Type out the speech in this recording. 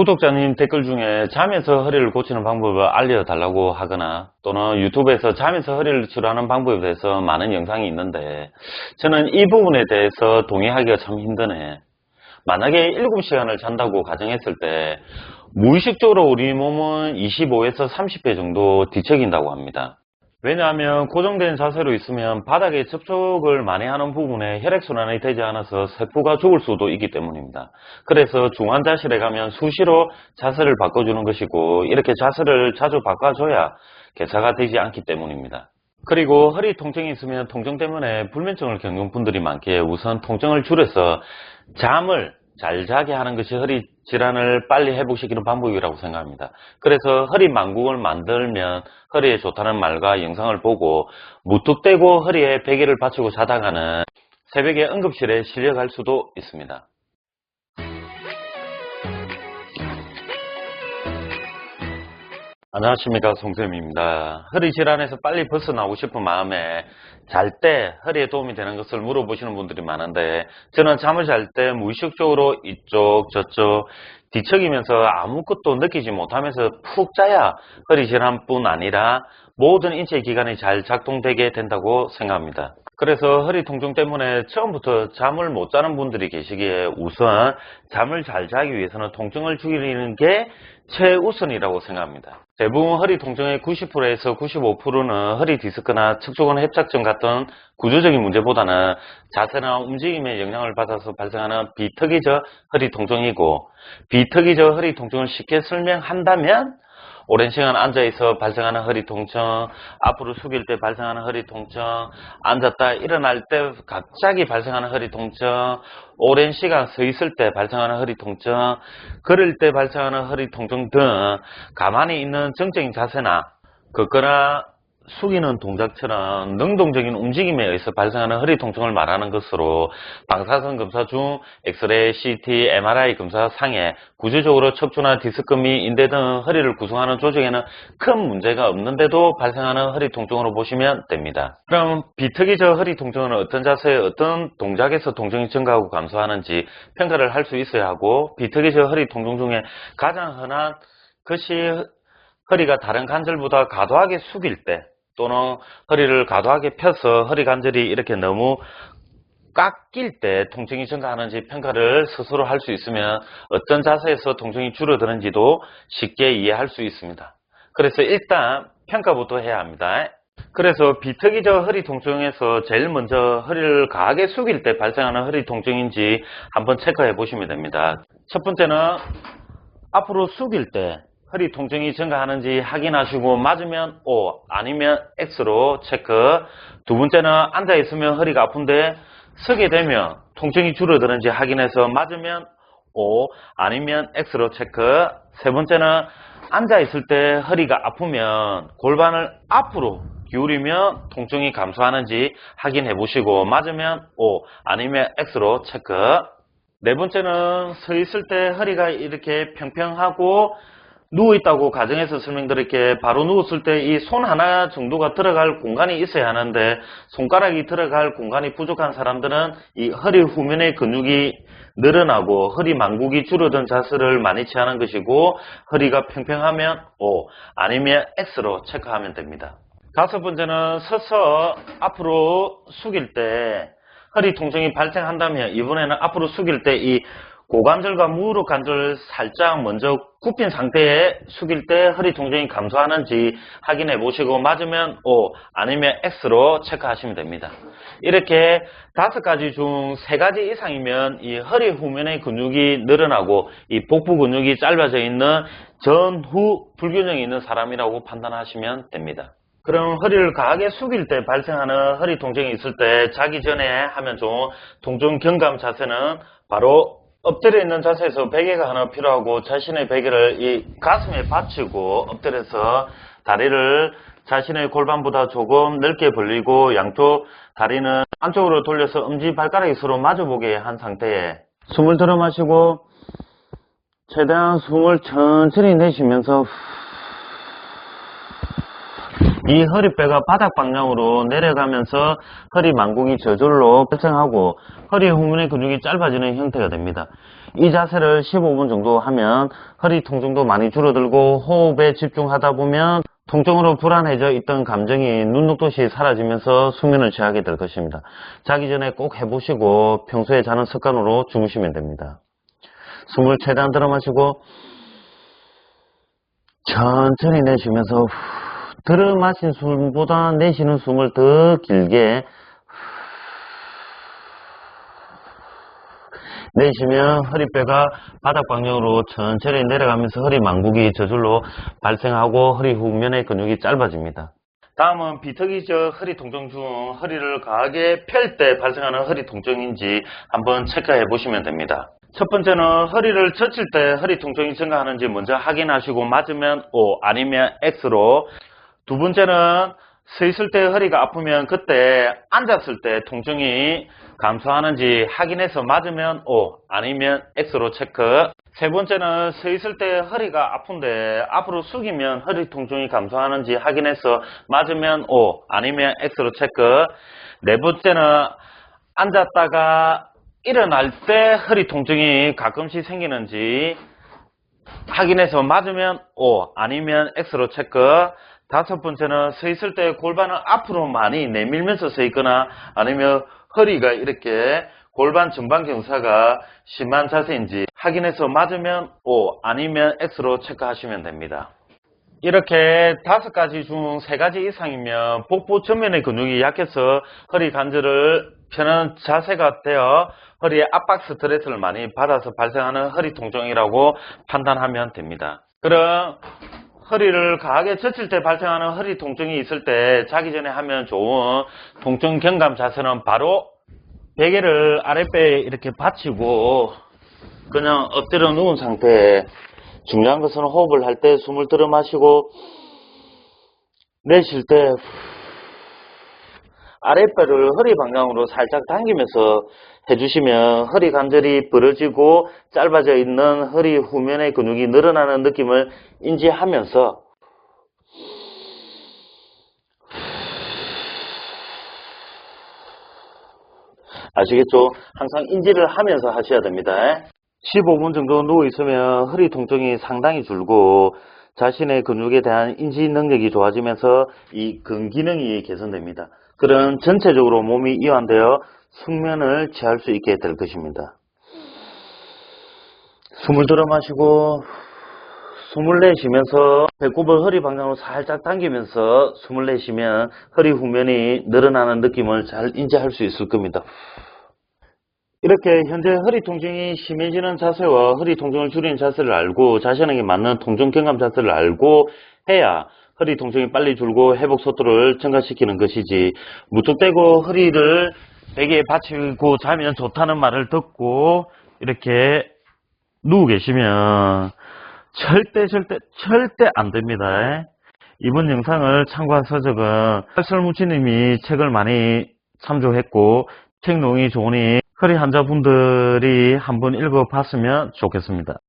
구독자님 댓글 중에 잠에서 허리를 고치는 방법을 알려달라고 하거나 또는 유튜브에서 잠에서 허리를 치료하는 방법에 대해서 많은 영상이 있는데 저는 이 부분에 대해서 동의하기가 참 힘드네. 만약에 7시간을 잔다고 가정했을 때 무의식적으로 우리 몸은 25에서 30배 정도 뒤척인다고 합니다. 왜냐하면 고정된 자세로 있으면 바닥에 접촉을 많이 하는 부분에 혈액순환이 되지 않아서 세포가 죽을 수도 있기 때문입니다. 그래서 중환자실에 가면 수시로 자세를 바꿔주는 것이고 이렇게 자세를 자주 바꿔줘야 개사가 되지 않기 때문입니다. 그리고 허리 통증이 있으면 통증 때문에 불면증을 겪는 분들이 많기에 우선 통증을 줄여서 잠을 잘 자게 하는 것이 허리 질환을 빨리 회복시키는 방법이라고 생각합니다. 그래서 허리 만국을 만들면 허리에 좋다는 말과 영상을 보고 무뚝대고 허리에 베개를 받치고 자다가는 새벽에 응급실에 실려갈 수도 있습니다. 안녕하십니까 송쌤입니다. 허리 질환에서 빨리 벗어나고 싶은 마음에 잘 때 허리에 도움이 되는 것을 물어보시는 분들이 많은데 저는 잠을 잘 때 무의식적으로 이쪽 저쪽 뒤척이면서 아무것도 느끼지 못하면서 푹 자야 허리 질환뿐 아니라 모든 인체 기관이 잘 작동되게 된다고 생각합니다. 그래서 허리 통증 때문에 처음부터 잠을 못 자는 분들이 계시기에 우선 잠을 잘 자기 위해서는 통증을 줄이는 게 최우선이라고 생각합니다. 대부분 허리 통증의 90%에서 95%는 허리 디스크나 측조근 협착증 같은 구조적인 문제보다는 자세나 움직임에 영향을 받아서 발생하는 비특이적 허리 통증이고 비특이적 허리 통증을 쉽게 설명한다면 오랜 시간 앉아있어 발생하는 허리 통증, 앞으로 숙일 때 발생하는 허리 통증, 앉았다 일어날 때 갑자기 발생하는 허리 통증, 오랜 시간 서 있을 때 발생하는 허리 통증, 걸을 때 발생하는 허리 통증 등 가만히 있는 정적인 자세나 걷거나 숙이는 동작처럼 능동적인 움직임에 의해서 발생하는 허리 통증을 말하는 것으로 방사선 검사 중 엑스레이, CT, MRI 검사 상에 구조적으로 척추나 디스크 및 인대 등 허리를 구성하는 조직에는 큰 문제가 없는데도 발생하는 허리 통증으로 보시면 됩니다. 그럼 비특이적 허리 통증은 어떤 자세에 어떤 동작에서 통증이 증가하고 감소하는지 평가를 할 수 있어야 하고 비특이적 허리 통증 중에 가장 흔한 것이 허리가 다른 관절보다 과도하게 숙일 때 또는 허리를 과도하게 펴서 허리 관절이 이렇게 너무 깎일 때 통증이 증가하는지 평가를 스스로 할 수 있으면 어떤 자세에서 통증이 줄어드는지도 쉽게 이해할 수 있습니다. 그래서 일단 평가부터 해야 합니다. 그래서 비특이적 허리 통증에서 제일 먼저 허리를 강하게 숙일 때 발생하는 허리 통증인지 한번 체크해 보시면 됩니다. 첫 번째는 앞으로 숙일 때 허리 통증이 증가하는지 확인하시고 맞으면 O 아니면 X로 체크. 두 번째는 앉아있으면 허리가 아픈데 서게 되면 통증이 줄어드는지 확인해서 맞으면 O 아니면 X로 체크. 세 번째는 앉아있을 때 허리가 아프면 골반을 앞으로 기울이면 통증이 감소하는지 확인해 보시고 맞으면 O 아니면 X로 체크. 네 번째는 서 있을 때 허리가 이렇게 평평하고 누워있다고 가정에서 설명드릴게 바로 누웠을 때 이 손 하나 정도가 들어갈 공간이 있어야 하는데 손가락이 들어갈 공간이 부족한 사람들은 이 허리 후면의 근육이 늘어나고 허리 만국이 줄어든 자세를 많이 취하는 것이고 허리가 평평하면 O 아니면 X로 체크하면 됩니다. 다섯 번째는 서서 앞으로 숙일 때 허리 통증이 발생한다면 이번에는 앞으로 숙일 때 이 고관절과 무릎 관절 살짝 먼저 굽힌 상태에 숙일 때 허리 통증이 감소하는지 확인해 보시고 맞으면 O 아니면 X로 체크하시면 됩니다. 이렇게 다섯 가지 중 세 가지 이상이면 이 허리 후면의 근육이 늘어나고 이 복부 근육이 짧아져 있는 전후 불균형이 있는 사람이라고 판단하시면 됩니다. 그럼 허리를 강하게 숙일 때 발생하는 허리 통증이 있을 때 자기 전에 하면 좋은 통증 경감 자세는 바로 엎드려 있는 자세에서 베개가 하나 필요하고 자신의 베개를 이 가슴에 받치고 엎드려서 다리를 자신의 골반보다 조금 넓게 벌리고 양쪽 다리는 안쪽으로 돌려서 엄지 발가락이 서로 마주보게 한 상태에 숨을 들어 마시고 최대한 숨을 천천히 내쉬면서 이 허리뼈가 바닥 방향으로 내려가면서 허리 망국이 저절로 발생하고 허리 후면의 근육이 짧아지는 형태가 됩니다. 이 자세를 15분 정도 하면 허리 통증도 많이 줄어들고 호흡에 집중하다 보면 통증으로 불안해져 있던 감정이 눈 녹듯이 사라지면서 수면을 취하게 될 것입니다. 자기 전에 꼭 해보시고 평소에 자는 습관으로 주무시면 됩니다. 숨을 최대한 들어 마시고 천천히 내쉬면서 후, 들어 마신 숨보다 내쉬는 숨을 더 길게 내쉬면 허리뼈가 바닥 방향으로 천천히 내려가면서 허리 망국이 저절로 발생하고 허리 후면의 근육이 짧아집니다. 다음은 비턱이적 허리 통증 중 허리를 강하게 펼 때 발생하는 허리 통증인지 한번 체크해 보시면 됩니다. 첫 번째는 허리를 젖힐 때 허리 통증이 증가하는지 먼저 확인하시고 맞으면 O 아니면 X로 두 번째는 서 있을 때 허리가 아프면 그때 앉았을 때 통증이 감소하는지 확인해서 맞으면 O 아니면 X로 체크. 세 번째는 서 있을 때 허리가 아픈데 앞으로 숙이면 허리 통증이 감소하는지 확인해서 맞으면 O 아니면 X로 체크. 네 번째는 앉았다가 일어날 때 허리 통증이 가끔씩 생기는지 확인해서 맞으면 O 아니면 X로 체크 다섯 번째는 서 있을 때 골반을 앞으로 많이 내밀면서 서 있거나 아니면 허리가 이렇게 골반 전방 경사가 심한 자세인지 확인해서 맞으면 O 아니면 X로 체크하시면 됩니다. 이렇게 다섯 가지 중 세 가지 이상이면 복부 전면의 근육이 약해서 허리 관절을 펴는 자세가 되어 허리에 압박 스트레스를 많이 받아서 발생하는 허리 통증이라고 판단하면 됩니다. 그럼 허리를 강하게 젖힐 때 발생하는 허리 통증이 있을 때 자기 전에 하면 좋은 통증 경감 자세는 바로 베개를 아랫배에 이렇게 받치고 그냥 엎드려 누운 상태에 중요한 것은 호흡을 할 때 숨을 들어 마시고 내쉴 때 아랫배를 허리 방향으로 살짝 당기면서 해주시면 허리 관절이 부러지고 짧아져 있는 허리 후면의 근육이 늘어나는 느낌을 인지하면서 아시겠죠? 항상 인지를 하면서 하셔야 됩니다. 15분 정도 누워 있으면 허리 통증이 상당히 줄고 자신의 근육에 대한 인지 능력이 좋아지면서 이 근기능이 개선됩니다. 그런 전체적으로 몸이 이완되어 숙면을 취할 수 있게 될 것입니다. 숨을 들어 마시고 숨을 내쉬면서 배꼽을 허리 방향으로 살짝 당기면서 숨을 내쉬면 허리 후면이 늘어나는 느낌을 잘 인지할 수 있을 겁니다. 이렇게 현재 허리 통증이 심해지는 자세와 허리 통증을 줄이는 자세를 알고 자신에게 맞는 통증 경감 자세를 알고 해야 허리 통증이 빨리 줄고 회복 속도를 증가시키는 것이지 무턱대고 허리를 베개에 받치고 자면 좋다는 말을 듣고 이렇게 누워 계시면 절대 절대 절대 안 됩니다. 이번 영상을 참고한 서적은 설무치님이 책을 많이 참조했고 책 내용이 좋으니 허리 환자분들이 한번 읽어봤으면 좋겠습니다.